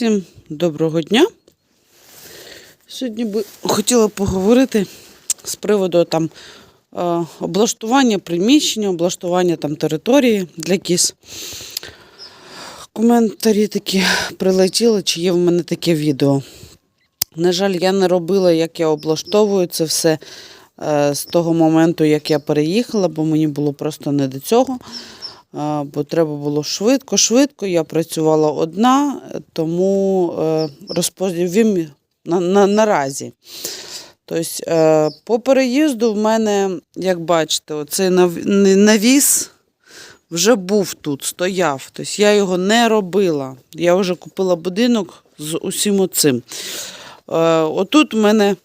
Всім доброго дня. Сьогодні би хотіла поговорити з приводу там е, облаштування приміщення, облаштування там території для кіз. Коментарі такі прилетіли, чи є в мене таке відео. На жаль, я не робила, як я облаштовую це все е, з того моменту, як я переїхала, бо мені було просто не до цього. Бо треба було швидко, швидко. Я працювала одна, тому е, розповім на, на, наразі. Тобто, по переїзду в мене, як бачите, оцей навіс вже був тут, стояв. Тобто я його не робила. Я вже купила будинок з усім оцим. Е, Отут в мене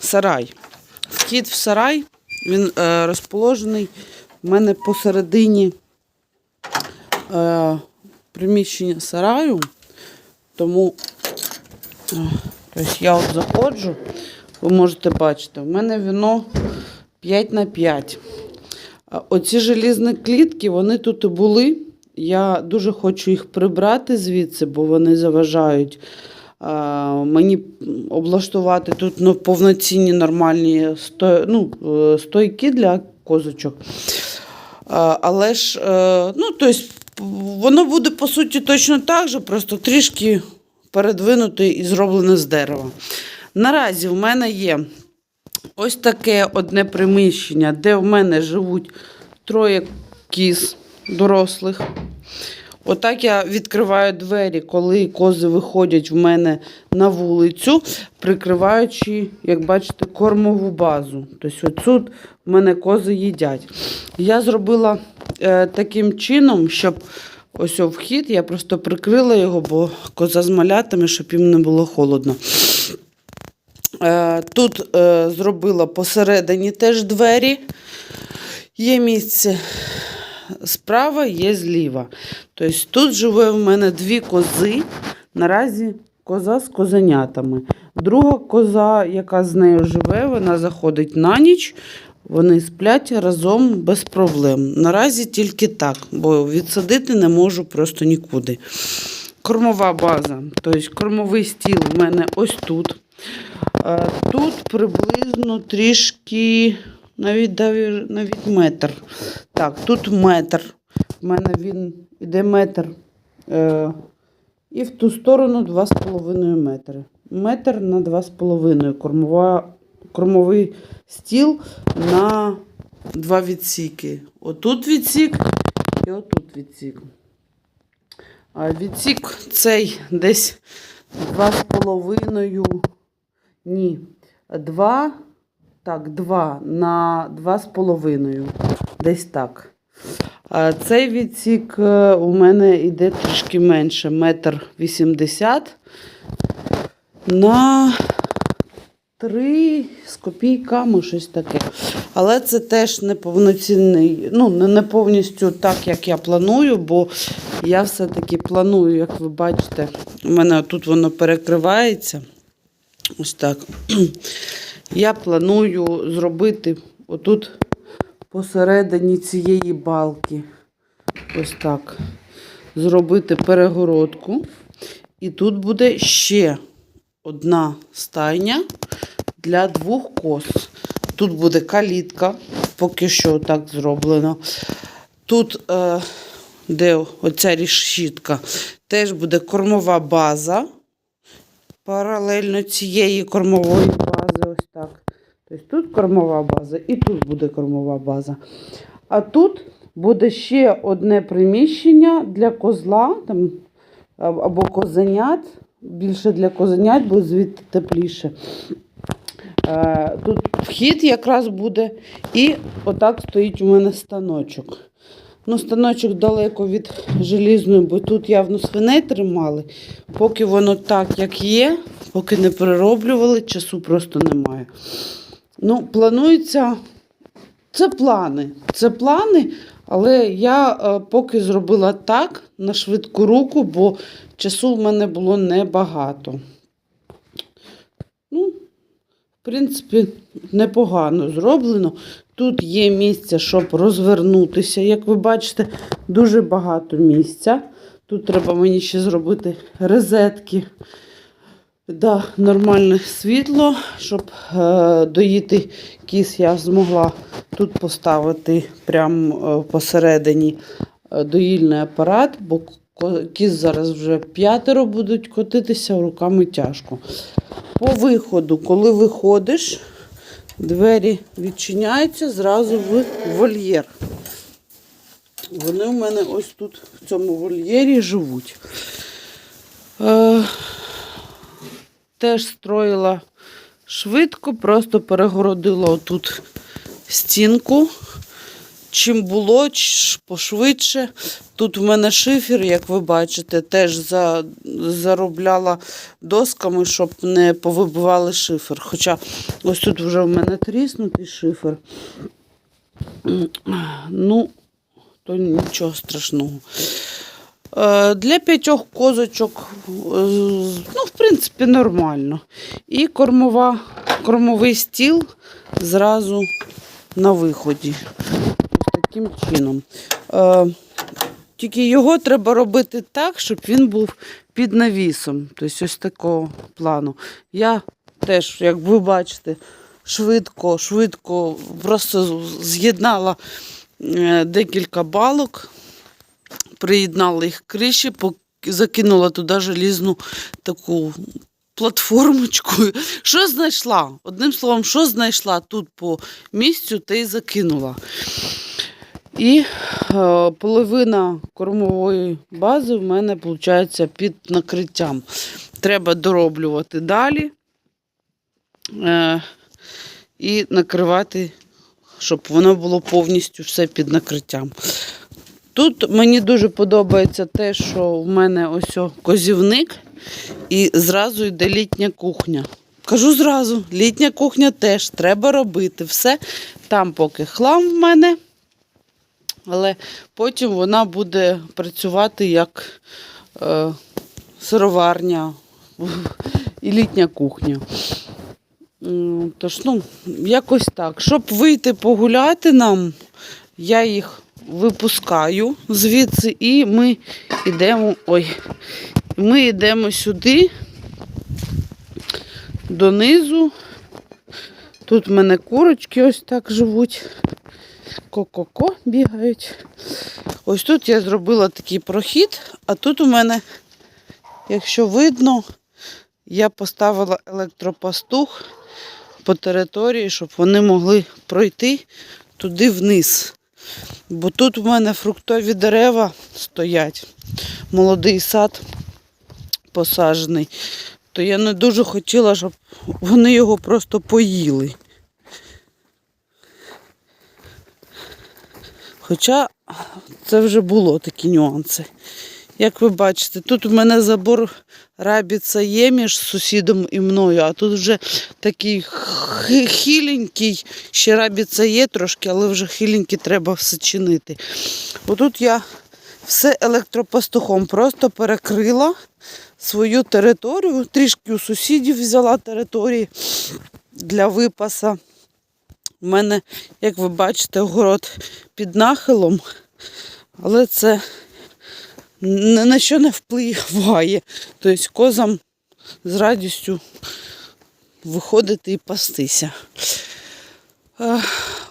сарай. Вхід в сарай, він розположений в мене посередині е, приміщення сараю. Тому е, тобто я от заходжу, ви можете бачити, в мене віно 5 на 5. Оці желізні клітки, вони тут і були. Я дуже хочу їх прибрати звідси, бо вони заважають мені облаштувати тут ну, повноцінні нормальні сто, ну, е, стойки для козочок. Але ж, е, ну, тобто, воно буде по суті точно так же, просто трішки передвинуте і зроблене з дерева. Наразі в мене є ось таке одне приміщення, де в мене живуть троє кіз дорослих. Отак я відкриваю двері, коли кози виходять в мене на вулицю, прикриваючи, як бачите, кормову базу. Тобто отут в мене кози їдять. Я зробила е, таким чином, щоб ось вхід, я просто прикрила його, бо коза з малятами, щоб їм не було холодно. Е, Тут е, зробила посередині теж двері. Є місце справа, є зліва. Тобто тут живе в мене дві кози. Наразі коза з козенятами. Друга коза, яка з нею живе, вона заходить на ніч. Вони сплять разом без проблем. Наразі тільки так, бо відсадити не можу просто нікуди. Кормова база, тобто кормовий стіл в мене ось тут. Е, Тут приблизно трішки, навіть, навіть, метр. Так, тут метр. У мене він іде метр. Е, і в ту сторону 2,5 метри. Метр на 2,5. Кормова, кормовий стіл на два відсіки. Отут відсік і отут відсік. А відсік цей десь 2,5. Ні, 2, так, 2 на 2,5. Десь так. Цей відсік е, у мене йде трішки менше, метр 80 на 3 з копійками, щось таке. Але це теж не повноцінний, ну, не повністю так, як я планую, бо я все-таки планую, як ви бачите, у мене тут воно перекривається. Ось так. Я планую зробити отут посередині цієї балки. Ось так. Зробити перегородку. І тут буде ще одна стайня для двох коз. Тут буде калітка, поки що так зроблено. Тут, е, де оця рішітка, теж буде кормова база паралельно цієї кормової. Тобто тут кормова база і тут буде кормова база. А тут буде ще одне приміщення для козла там, або козенят. Більше для козенят, бо звідти тепліше. Е, Тут вхід якраз буде. І отак стоїть у мене станочок. Ну, станочок далеко від желізної, бо тут явно свиней тримали. Поки воно так, як є, поки не перероблювали, часу просто немає. Ну, планується. Це плани. Це плани, але я е, поки зробила так на швидку руку, бо часу в мене було небагато. Ну, в принципі, непогано зроблено. Тут є місце, щоб розвернутися. Як ви бачите, дуже багато місця. Тут треба мені ще зробити розетки. Да, нормальне світло, щоб е, доїти кіс, я змогла тут поставити прямо е, посередині е, доїльний апарат, бо кіс зараз вже п'ятеро будуть котитися руками тяжко. По виходу, коли виходиш, двері відчиняються зразу в вольєр. Вони у мене ось тут в цьому вольєрі живуть. Е, теж строїла швидко, просто перегородила отут стінку. Чим було, пошвидше. Тут в мене шифер, як ви бачите, теж за, заробляла досками, щоб не повибивали шифер. Хоча ось тут вже в мене тріснутий шифер. Ну, то нічого страшного. Е, Для п'ятьох козочок, е, ну, в принципі, нормально. І кормова, кормовий стіл зразу на виході. Таким чином. Е, Тільки його треба робити так, щоб він був під навісом. Тобто ось такого плану. Я теж, як ви бачите, швидко, швидко просто з'єднала декілька балок, приєднала їх криші, закинула туди желізну таку платформочку. Що знайшла? Одним словом, що знайшла тут по місцю, те й закинула. І е, половина кормової бази в мене виходить під накриттям. Треба дороблювати далі е, і накривати, щоб воно було повністю все під накриттям. Тут мені дуже подобається те, що в мене ось козівник і зразу йде літня кухня. Кажу зразу, літня кухня теж треба робити. Все там поки хлам в мене, але потім вона буде працювати як е, сироварня і літня кухня. Тож, ну, якось так. Щоб вийти погуляти нам, я їх випускаю звідси і ми йдемо. Ой, ми йдемо сюди, донизу. Тут в мене курочки ось так живуть. Ко-ко-ко бігають. Ось тут я зробила такий прохід, а тут у мене, якщо видно, я поставила електропастух по території, щоб вони могли пройти туди вниз. Бо тут у мене фруктові дерева стоять, молодий сад посаджений, то я не дуже хотіла, щоб вони його просто поїли. Хоча це вже було такі нюанси. Як ви бачите, тут у мене забор рабіца є між сусідом і мною, а тут вже такий хи- хиленький, ще рабіца є трошки, але вже хиленький треба все чинити. Отут я все електропастухом просто перекрила свою територію, трішки у сусідів взяла території для випаса. У мене, як ви бачите, город під нахилом, але це на що не впливає. Тобто козам з радістю виходити і пастися.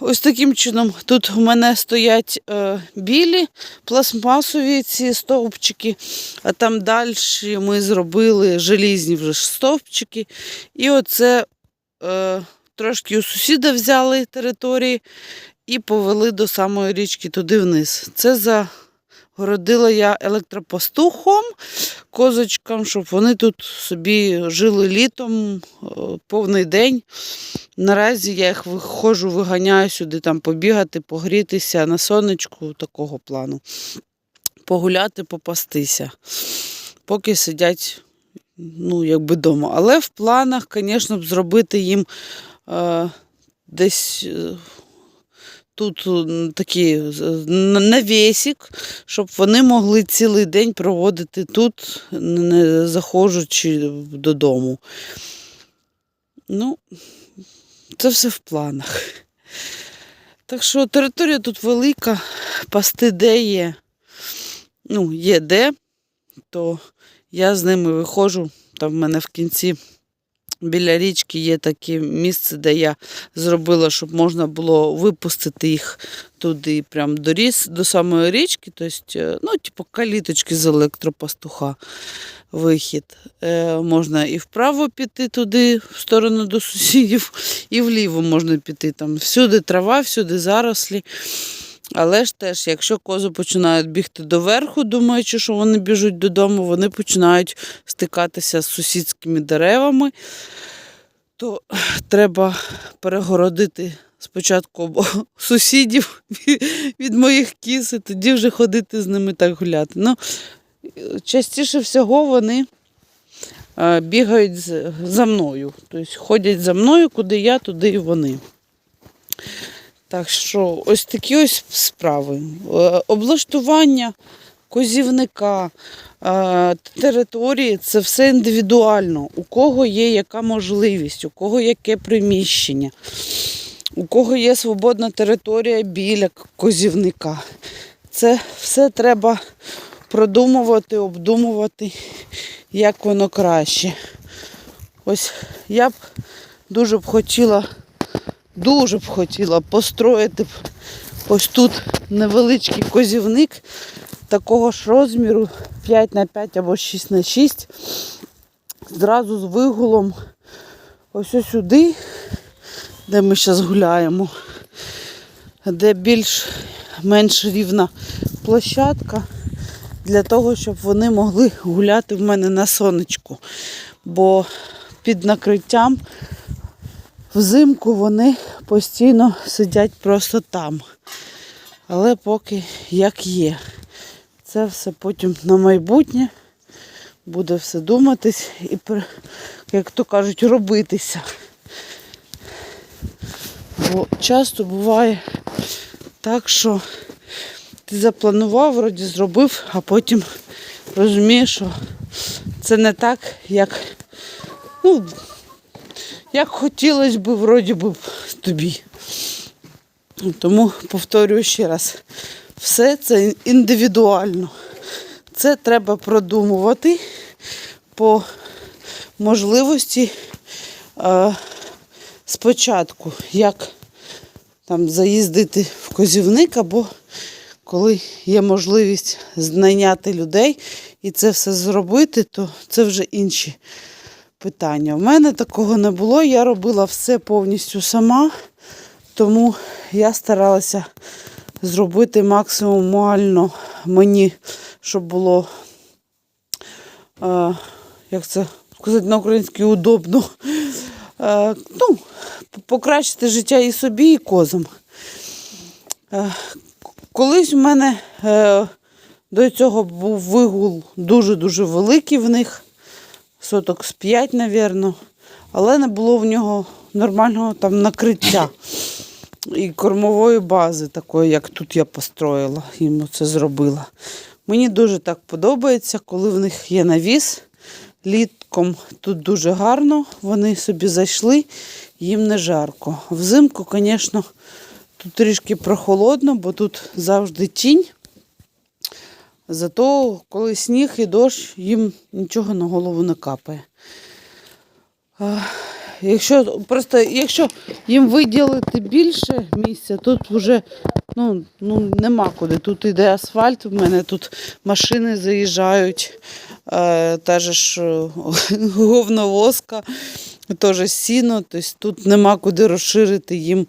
Ось таким чином тут у мене стоять е, білі пластмасові ці стовпчики, а там далі ми зробили желізні вже стовпчики. І оце е, трошки у сусіда взяли території і повели до самої річки туди вниз. Це загородила я електропастухом козочкам, щоб вони тут собі жили літом е, повний день. Наразі я їх виходжу, виганяю сюди там побігати, погрітися на сонечку такого плану. Погуляти, попастися. Поки сидять, ну, якби вдома. Але в планах, звісно, зробити їм е, десь. Е, Тут м, такий з- н- щоб вони могли цілий день проводити тут, не заходячи додому. Ну, це все в планах. Так що територія тут велика, пасти де є. Ну, є де. то я з ними виходжу. Там в мене в кінці біля річки є таке місце, де я зробила, щоб можна було випустити їх туди, прям до до самої річки, тобто, ну, типу, каліточки з електропастуха вихід. Е, можна і вправо піти туди, в сторону до сусідів, і вліво можна піти. Там всюди трава, всюди зарослі. Але ж теж, якщо кози починають бігти доверху, думаючи, що вони біжуть додому, вони починають стикатися з сусідськими деревами, то треба перегородити спочатку сусідів від- моїх кіз, і тоді вже ходити з ними так гуляти. Ну, частіше всього вони е, бігають за мною. Тобто ходять за мною, куди я, туди і вони. Так що ось такі ось справи. Е, Облаштування козівника, е, території це все індивідуально. У кого є яка можливість, у кого яке приміщення, у кого є свободна територія біля козівника. Це все треба продумувати, обдумувати, як воно краще. Ось я б дуже б хотіла дуже б хотіла построїти ось тут невеличкий козівник такого ж розміру 5 на 5 або 6 на 6 зразу з вигулом ось ось сюди, де ми зараз гуляємо, де більш-менш рівна площадка для того, щоб вони могли гуляти в мене на сонечку. Бо під накриттям Взимку вони постійно сидять просто там. Але поки як є. Це все потім на майбутнє буде все думатись і, як то кажуть, робитися. Бо часто буває так, що ти запланував, вроді зробив, а потім розумієш, що це не так, як ну, як хотілося б, вроді би, тобі. Тому повторюю ще раз, все це індивідуально. Це треба продумувати по можливості е, спочатку, як там заїздити в козівник, або коли є можливість знайняти людей і це все зробити, то це вже інші питання. У мене такого не було. Я робила все повністю сама, тому я старалася зробити максимально мені, щоб було, е, як це сказати на українській, удобно. Е, ну, покращити життя і собі, і козам. Е, колись в мене е, до цього був вигул дуже-дуже великий в них соток з 5, напевно. Але не було в нього нормального там накриття і кормової бази, такої, як тут я построїла, їм це зробила. Мені дуже так подобається, коли в них є навіс. Літком тут дуже гарно, вони собі зайшли, їм не жарко. Взимку, звісно, тут трішки прохолодно, бо тут завжди тінь. Зато коли сніг і дощ, їм нічого на голову не капає. Якщо просто якщо їм виділити більше місця, тут вже ну, ну, нема куди. Тут іде асфальт, в мене тут машини заїжджають, е, та ж е, говновозка, теж сіно, тобто тут нема куди розширити їм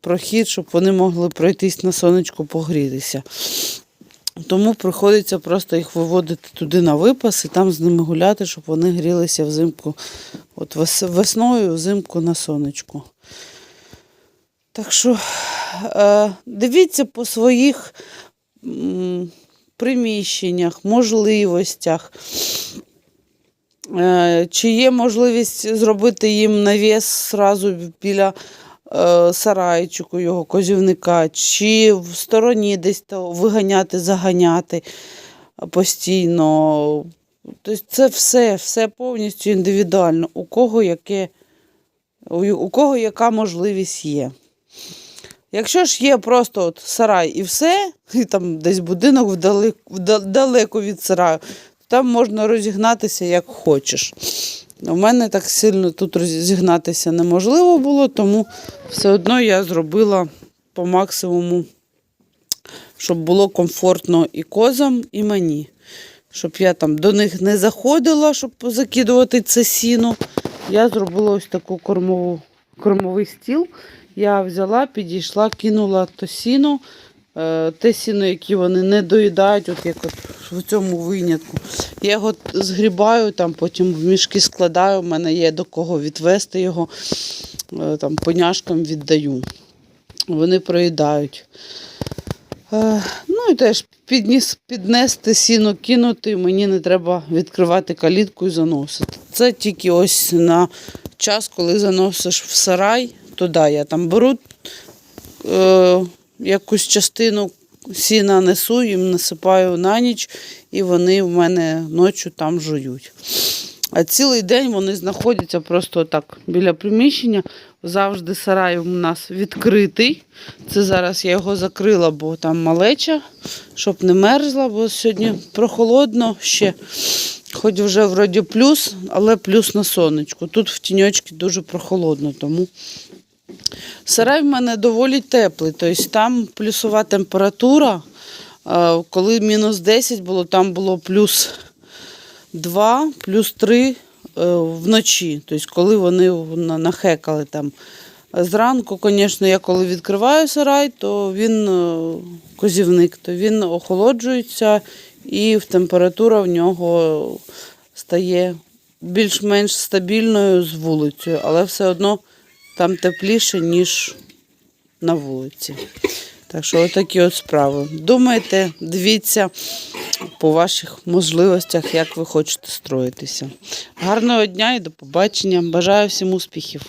прохід, щоб вони могли пройтись на сонечку погрітися. Тому приходиться просто їх виводити туди на випас і там з ними гуляти, щоб вони грілися взимку. От вес- весною, взимку на сонечку. Так що е, дивіться по своїх приміщеннях, можливостях. Е, чи є можливість зробити їм навіс зразу біля сарайчику його козівника, чи в стороні десь то виганяти, заганяти постійно. Тобто це все, все повністю індивідуально. У кого яке, у, кого яка можливість є. Якщо ж є просто от сарай і все, і там десь будинок вдали, вда- далеко від сараю, там можна розігнатися як хочеш. У мене так сильно тут розігнатися неможливо було, тому все одно я зробила по максимуму, щоб було комфортно і козам, і мені. Щоб я там до них не заходила, щоб закидувати це сіно. Я зробила ось таку кормову, кормовий стіл. Я взяла, підійшла, кинула то сіно, е, те сіно, яке вони не доїдають, от як от в цьому винятку. Я його згрібаю, там потім в мішки складаю, в мене є до кого відвести його, е, там поняшкам віддаю. Вони проїдають. Е, Ну і теж підніс, піднести сіно, кинути, мені не треба відкривати калітку і заносити. Це тільки ось на час, коли заносиш в сарай, туди я там беру якусь частину сіна несу, їм насипаю на ніч, і вони в мене ночі там жують. А цілий день вони знаходяться просто так біля приміщення. Завжди сарай у нас відкритий. Це зараз я його закрила, бо там малеча, щоб не мерзла, бо сьогодні прохолодно ще. Хоч вже вроді плюс, але плюс на сонечку. Тут в тіньочці дуже прохолодно, тому сарай в мене доволі теплий. Тобто там плюсова температура. Коли мінус 10 було, там було плюс 2, плюс 3 е, вночі. Тобто, коли вони нахекали там. Зранку, звісно, я коли відкриваю сарай, то він е, козівник, то він охолоджується і температура в нього стає більш-менш стабільною з вулицею, але все одно там тепліше, ніж на вулиці. Так що отакі от справи. Думайте, дивіться по ваших можливостях, як ви хочете строїтися. Гарного дня і до побачення. Бажаю всім успіхів!